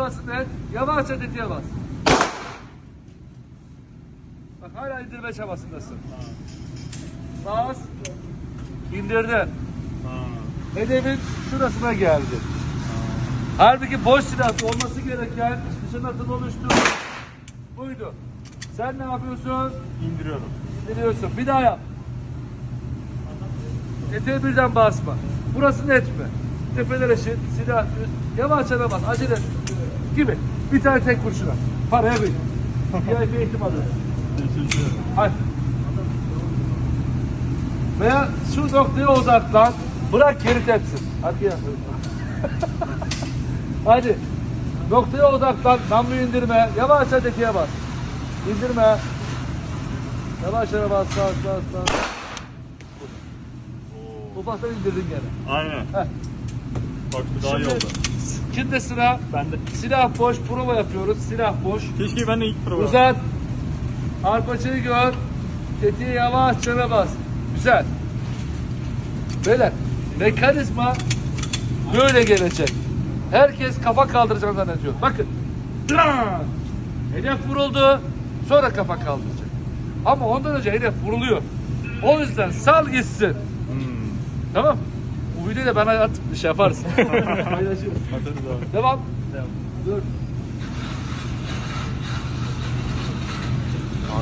burası net. Yavaşça tetiğe bas. Bak hala indirme çabasındasın. Bas. İndirdin. Hedefin şurasına geldi. Halbuki boş silah olması gereken nişan oluştu. Buydu. Sen ne yapıyorsun? İndiriyorum. İndiriyorsun. Bir daha yap. Eteğe birden basma. Burası net mi? Tepeler eşit, silah düz. Yavaşça da bas, acele et. Gibi. Bir tane tek kurşuna. Paraya bil. VIP eğitim ederim. Hadi. Veya şu noktaya odaklan. Bırak geri tepsin. Hadi gel. Hadi. Noktaya odaklan. Namlu indirme. Yavaşça tetiğe bas. İndirme. Yavaşça bas. Bas bas bas. Ufaktan indirdin gene. Aynen. Heh. Bak daha iyi Şimdi, oldu. Şimdi sıra Ben de. silah boş prova yapıyoruz. Silah boş. Keşke ben de ilk program. Uzat. Arpaçayı gör. Tetiğe yavaşça bas. Güzel. Böyle mekanizma böyle gelecek. Herkes kafa kaldıracak zannediyor. Bakın. Dran! Hedef vuruldu. Sonra kafa kaldıracak. Ama ondan önce hedef vuruluyor. O yüzden sal gitsin. Hmm. Tamam. Videoyu da bana at şey yaparız. Paylaşırız. Atarız abi. Devam. Devam. Dur.